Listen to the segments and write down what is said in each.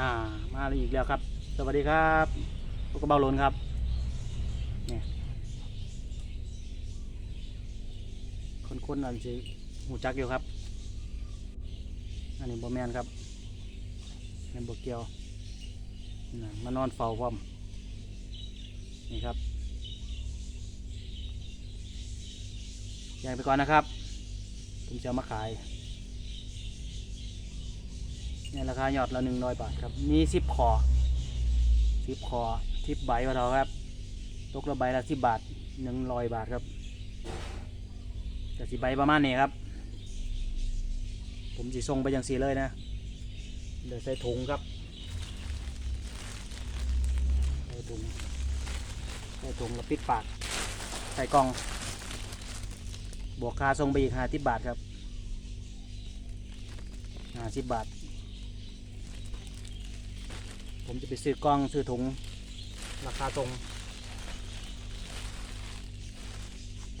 อ่ามาอีกแล้วครับ สวัสดีครับพวกกเบาหลนครับเนี่ยคนๆอันสิหูจักอยู่ครับ อันนี้บ่แมนครับแมนบ่เกียวน่มานอนเฝ้าพร้อมนี่ครับแยงไปก่อนนะครับผมจะมาขาย เนี่ยราคายอดละหนึ่งร้อยบาทครับ มีสิบคอสิบคอสิบใบว่าเท่าครับ ตกละใบละสิบบาทหนึ่งร้อยบาทครับแต่สิใบประมาณนี้ครับ ผมสิส่งไปย่างสีเลยนะ เดี๋ยวใส่ถุงครับ ใส่ถุง ใส่ถุงแล้วปิดปาก ใส่กล่อง บวกค่าส่งไปอีกห้าสิบบาทครับห้าสิบบาท ผมจะไปซื้อกล้องซื้อถุง ราคาตรง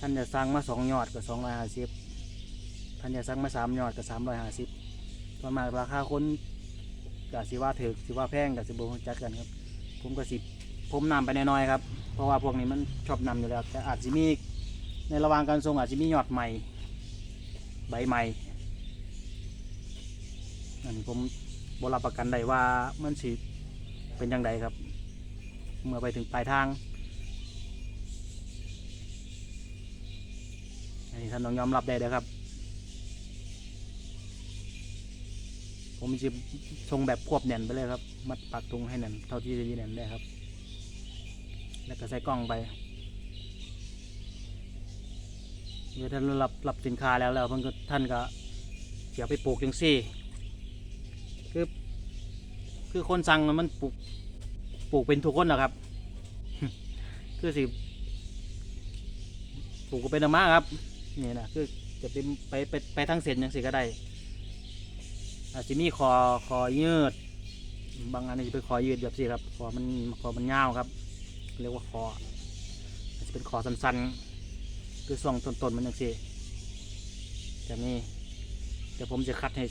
ท่านจะสั่งมาสองยอดก็สองร้อยห้าสิบท่านจะสั่งมาสามยอดก็สามร้อยห้าสิบประมาณราคาคนกับสิว่าถือสิว่าแพงกับสิบโบจัดกันครับ ผมก็สิผมนำไปน้อยๆครับ เพราะว่าพวกนี้มันชอบนำอยู่แล้ว แต่อาจจะมีในระหว่างการส่งอาจจะมียอดใหม่ ใบใหม่อันนี้ผมบรับประกันได้ว่ามันสิ เป็นยังไงครับ เมื่อไปถึงปลายทาง อันนี้ท่านต้องยอมรับได้เลยครับ ผมจะทรงแบบควบแน่นไปเลยครับ มัดปักตุงให้แน่นเท่าที่จะแน่นได้ครับ แล้วก็ใส่กล้องไปเมื่อท่านรับรับสินค้าแล้วแล้วเพิ่นก็ท่านก็เสียไปปลูกจังซี่ คือคนสั่งมันปลูกปลูกเป็นทุกคนนะครับ คือสิปลูกเป็นธรรมะครับนี่นะคือจะเป็นไปไปไปทั้งเส้นยังสิก็ได้อาจจะมีคอคอยืด บางอันจะเป็นคอยืดแบบสิครับคอมันคอมันยาวครับ เรียกว่าคออาจจะเป็นคอสั้นๆคือส่วงต้นๆมันยังสิแต่นี่เดี๋ยวผมจะคัดให้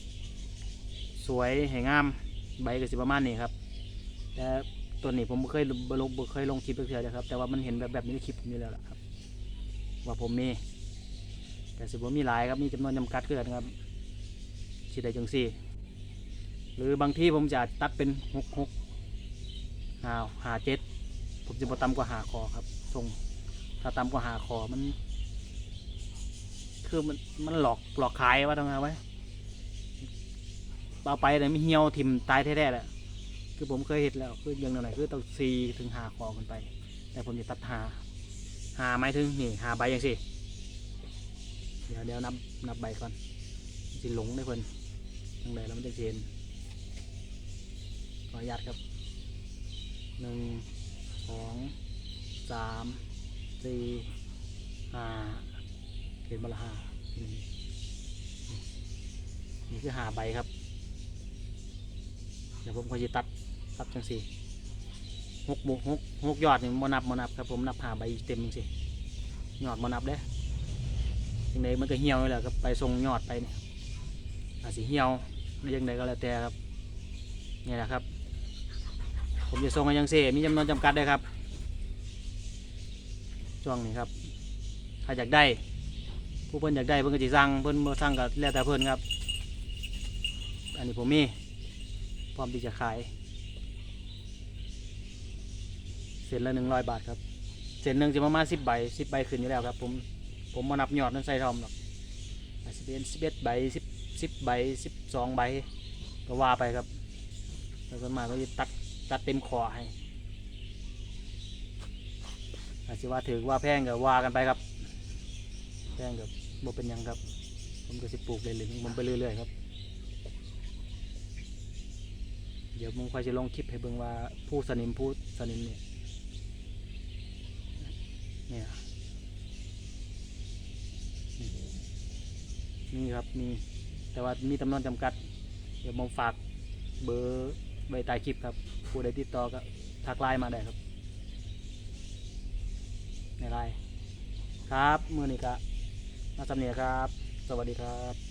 สวยให้งาม ใบก็สิประมาณนี้ครับแต่ตัวนี้ผมเคยบ่ลงเคยลงคลิปเพื่อนะครับ แต่ว่ามันเห็นแบบแบบนี้ในคลิปผมอยู่แล้วล่ะครับ ว่าผมมีแต่สิบ่มีหลายครับมีจำนวนจำกัดเกินครับสิได้จังซี่หรือบางที่ผมจะตัดเป็นหกหกหาหาเจ็ดผมจะบ่ต่ำกว่าหาคอครับทรงถ้าต่ำกว่าหาคอมัน คือมันมันหลอกหลอกขายว่าทำไงไว้ เอาไปแต่ไม่เหี่ยวทิ่มตายแท้ๆแหละคือผมเคยเห็นแล้วคืออยังไหนคือต้องซีถึงหาคอกันไป แต่ผมจะตัดหาหาไม้ถึงนี่หาใบยังสิเดี๋ยวเดี๋ยวนับนับใบก่อนสิหลงได้เพิ่นยังไงแล้วมันจะเห็นขออนุญาตครับหนึ่งสองสามสี่ห้าเห็นบละหานี่นี่คือหาใบครับ ดี๋ยวผมก็จะตัดตัดจังสี่หกหมกหกหกยอดนี่มนับมนับครับผมนับหาใบเต็มจังสี่ยอดมนับเด้ยังไงมันก็เหี่ยวอยู่แล้วครับไปส่งยอดไปเนี่ยอาจสิเหี่ยวหรือยังไงก็แล้วแต่ครับนี่แหละครับ ผมจะส่งให้ยังเซ่มีจำนวนจำกัดด้วยครับช่วงนี้ครับ ถ้าอยากได้ ผู้เพิ่นอยากได้เพิ่นก็จะสั่งเพิ่นบ่สั่งก็แล้วแต่เพิ่นครับ อันนี้ผมมี พร้อมที่จะขาย เส้นละหนึ่งร้อยบาทครับ เส้นหนึ่งจะประมาณสิบใบสิบใบขึ้นอยู่แล้วครับ ผมผมมานับยอดนั่นใส่ทอมหรอกสิบเอ็ดสิบเอ็ดใบสิบสิบใบสิบสองใบก็ว่าไปครับ แล้วส่วนมาก็จะตัดตัดเต็มคอให้อาจจะว่าถือว่าแพงกับว่ากันไปครับ แพงกับบ่เป็นยังครับ ผมก็สิปลูกเรื่อยๆผมไปเรื่อยๆครับ เดี๋ยวมึงคอยจะลงคลิปให้เบิ่งว่าผู้สนิมผู้สนิมเนี่ยเนี่ยนี่ครับมีแต่ว่ามีจำนวนจำกัด เดี๋ยวผมฝากเบอร์ใบใต้คลิปครับผู้ใดติดต่อก็ทักไลน์มาได้ครับในไลน์ครับมือนี้ก็มาสำเนียครับ สวัสดีครับ